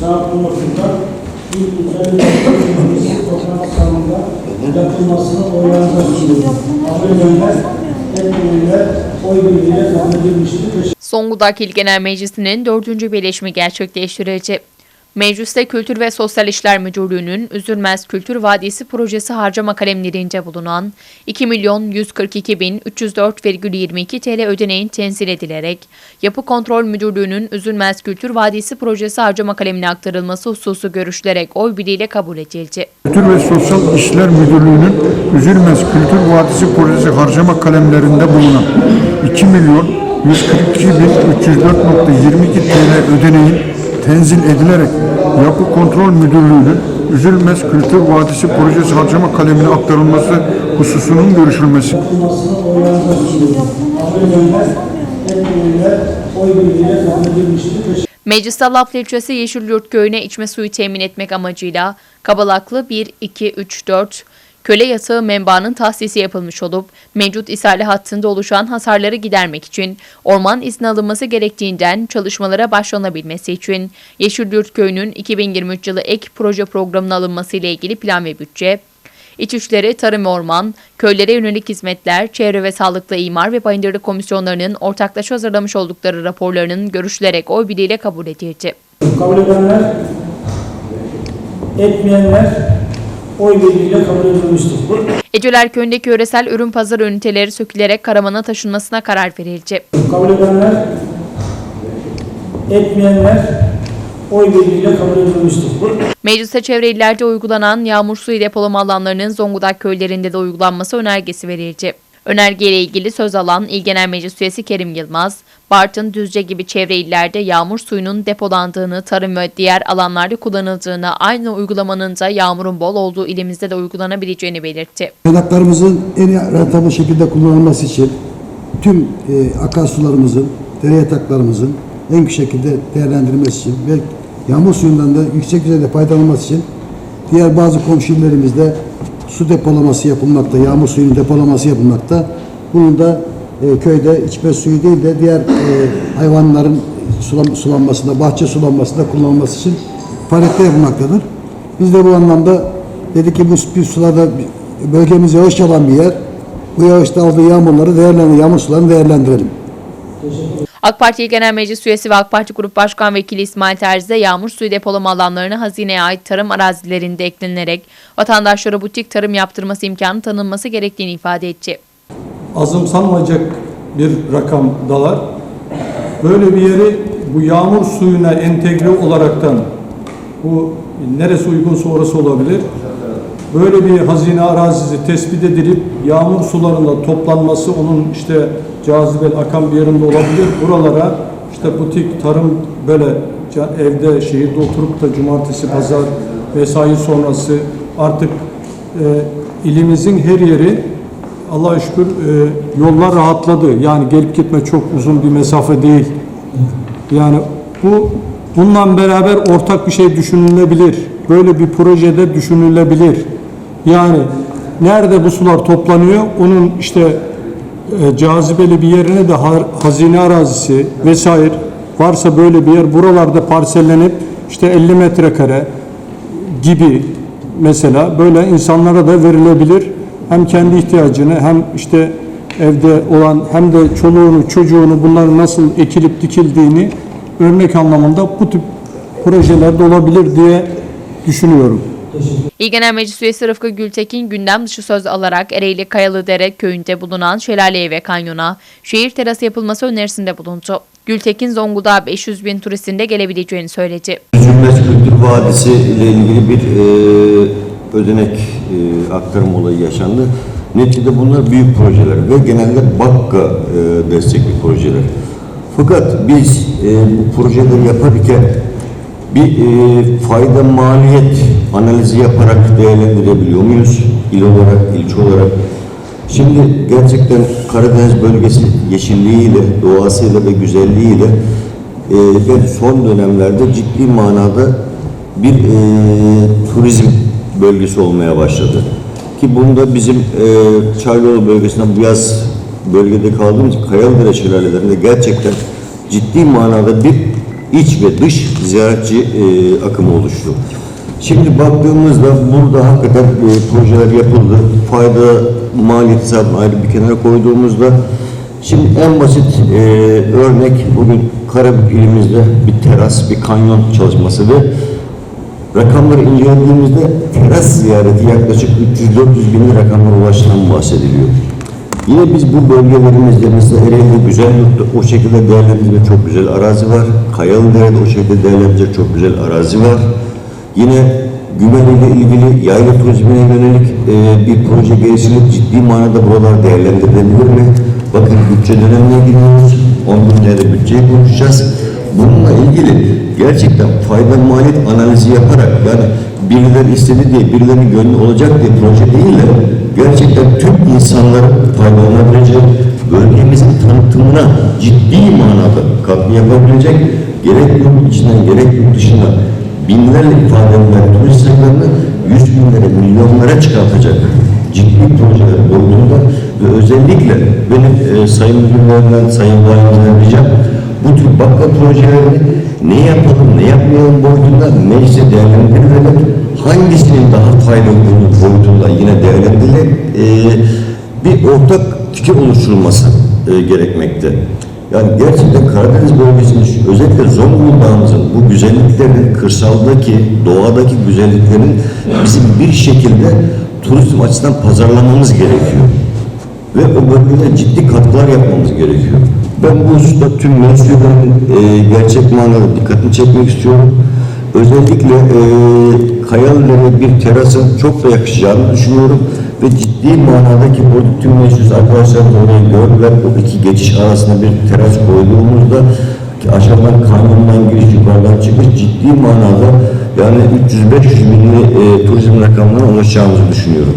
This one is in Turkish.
saat 19'da bir üzerinde toplantı salonunda yapılmasını oylarına sunuyor. Kabul edenler, etmeyenler oy birliğiyle kabul edilmiştir. İl Genel Meclisi'nin dördüncü birleşimi gerçekleştirildi. Mecliste Kültür ve Sosyal İşler Müdürlüğü'nün Üzülmez Kültür Vadisi projesi harcama kalemlerinde bulunan 2 milyon 142 bin 304,22 TL ödeneğin tenzil edilerek Yapı Kontrol Müdürlüğü'nün Üzülmez Kültür Vadisi projesi harcama kalemine aktarılması hususu görüşülerek oy birliğiyle kabul edildi. Kültür ve Sosyal İşler Müdürlüğü'nün Üzülmez Kültür Vadisi Projesi harcama kalemlerinde bulunan 2 milyon 142 bin 304.22 TL ödeneğin tenzil edilerek Yapı Kontrol Müdürlüğü'nün Üzülmez Kültür Vadisi Projesi harcama kalemine aktarılması hususunun görüşülmesi. Mecliste Laflı ilçesi Yeşilyurt köyüne içme suyu temin etmek amacıyla Kabalaklı 1, 2, 3, 4 köle yatağı menbaanın tahsisi yapılmış olup mevcut ishale hattında oluşan hasarları gidermek için orman izni alınması gerektiğinden çalışmalara başlanabilmesi için Yeşilyurt köyünün 2023 yılı ek proje programına alınması ile ilgili plan ve bütçe, İçişleri, Tarım ve Orman, köylere yönelik hizmetler, çevre ve sağlıklı imar ve bayındırlık komisyonlarının ortaklaşa hazırlamış oldukları raporlarının görüşülerek oy birliğiyle kabul edildi. Kabul edenler, etmeyenler oy birliğiyle kabul edilmiştir. Eceler Köyü'ndeki yöresel ürün pazar üniteleri sökülerek Karaman'a taşınmasına karar verildi. Kabul edenler, etmeyenler oy birliğiyle kabul edilmiştir. Mecliste çevre illerde uygulanan yağmur suyu depolama alanlarının Zonguldak köylerinde de uygulanması önergesi verildi. Önergeyle ilgili söz alan İl Genel Meclis Üyesi Kerim Yılmaz, Bartın, Düzce gibi çevre illerde yağmur suyunun depolandığını, tarım ve diğer alanlarda kullanıldığını, aynı uygulamanın da yağmurun bol olduğu ilimizde de uygulanabileceğini belirtti. Kaynaklarımızın en rentable şekilde kullanılması için tüm e, akarsularımızın, dere yataklarımızın en güzel şekilde değerlendirilmesi için ve yağmur suyundan da yüksek düzeyde faydalanması için diğer bazı komşu su depolaması yapılmakta, yağmur suyunun depolaması yapılmakta. Bunun da e, köyde içme suyu değil de diğer e, hayvanların sulam- sulanmasında, bahçe sulanmasında kullanılması için faaliyetler yapılmaktadır. Biz de bu anlamda dedik ki bu bir sularda bölgemiz yağış alan bir yer. Bu yağışta aldığı yağmurları değerlendirelim, yağmur sularını değerlendirelim. AK Parti Genel Meclis Üyesi ve AK Parti Grup Başkan Vekili İsmail Terzi yağmur suyu depolama alanlarını hazineye ait tarım arazilerinde eklenerek vatandaşlara butik tarım yaptırması imkanı tanınması gerektiğini ifade etti. azımsanmayacak bir rakam dalar. Böyle bir yeri bu yağmur suyuna entegre olaraktan bu neresi uygunsa orası olabilir. Böyle bir hazine arazisi tespit edilip yağmur sularında toplanması onun işte cazibel akan bir yerinde olabilir. Buralara işte butik tarım böyle evde şehirde oturup da cumartesi pazar mesai sonrası artık e, ilimizin her yeri Allah'a şükür e, yollar rahatladı. Yani gelip gitme çok uzun bir mesafe değil. Yani bu bununla beraber ortak bir şey düşünülebilir. Böyle bir projede düşünülebilir. Yani nerede bu sular toplanıyor onun işte e, cazibeli bir yerine de har- hazine arazisi vesaire varsa böyle bir yer buralarda parsellenip işte 50 metrekare gibi mesela böyle insanlara da verilebilir. Hem kendi ihtiyacını hem işte evde olan hem de çoluğunu çocuğunu bunların nasıl ekilip dikildiğini örnek anlamında bu tip projelerde olabilir diye düşünüyorum. İl Genel Meclis Üyesi Rıfkı Gültekin gündem dışı söz alarak Ereğli Kayalıdere köyünde bulunan şelaleye ve kanyona şehir terası yapılması önerisinde bulundu. Gültekin Zonguldak'a 500 bin turistin de gelebileceğini söyledi. Üzülmez Kültür Vadisi ile ilgili bir e, ödenek e, aktarım olayı yaşandı. Neticede bunlar büyük projeler ve genelde BAKKA e, destekli projeler. Fakat biz e, bu projeleri yaparken bir e, fayda maliyet analizi yaparak değerlendirebiliyor muyuz? İl olarak, ilçe olarak. Şimdi gerçekten Karadeniz bölgesi yeşilliğiyle, doğasıyla ve güzelliğiyle e, ve son dönemlerde ciddi manada bir e, turizm bölgesi olmaya başladı. Ki bunda bizim e, Çaylıoğlu bölgesinden bu yaz bölgede kaldığımız Kayalıdere şelalelerinde gerçekten ciddi manada bir iç ve dış ziyaretçi e, akımı oluştu. Şimdi baktığımızda burada hakikaten e, projeler yapıldı. Fayda maliyet hesabını ayrı bir kenara koyduğumuzda şimdi en basit e, örnek bugün Karabük ilimizde bir teras, bir kanyon çalışması ve rakamları incelediğimizde teras ziyareti yaklaşık 300-400 bin rakamlara ulaştığından bahsediliyor. Yine biz bu bölgelerimizde mesela Ereğli'de güzel yurtta o şekilde değerlendirecek çok güzel arazi var. Kayalıdere'de o şekilde değerlendirecek çok güzel arazi var. Yine Gümeli ile ilgili yayla turizmine yönelik e, bir proje geliştirilip ciddi manada buralar değerlendirilebilir mi? Bakın bütçe dönemine giriyoruz. 10 günlerde bütçeyi konuşacağız. Bununla ilgili gerçekten fayda maliyet analizi yaparak yani birileri istedi diye birilerinin gönlü olacak diye proje değil de gerçekten tüm insanların faydalanabileceği bölgemizin tanıtımına ciddi manada katkı yapabilecek gerek yurt içinden gerek yurt dışından binlerle ifade edilen turist sayılarını yüz binlere, milyonlara çıkartacak ciddi projeler olduğunda ve özellikle benim e, sayın müdürlerimden, sayın valimden ricam bu tür bakka projelerini ne yapalım, ne yapmayalım boyutunda meclise değerlendirilerek hangisinin daha faydalı olduğu boyutunda yine değerlendirilerek e, bir ortak fikir oluşturulması e, gerekmekte. Yani gerçekten Karadeniz bölgesinin özellikle Zonguldak'ımızın bu güzelliklerin, kırsaldaki, doğadaki güzelliklerin bizim bir şekilde turizm açısından pazarlamamız gerekiyor. Ve o bölgede ciddi katkılar yapmamız gerekiyor. Ben bu hususta tüm mensupların e, gerçek manada dikkatini çekmek istiyorum. Özellikle e, Kayalılar'a bir terasın çok da yakışacağını düşünüyorum ve ciddi manadaki burada tüm meclis arkadaşlarımız orayı gördüler. O iki geçiş arasında bir teras koyduğumuzda ki aşağıdan kanyondan giriş yukarıdan çıkış ciddi manada yani 300-500 binli e, turizm rakamlarına ulaşacağımızı düşünüyorum.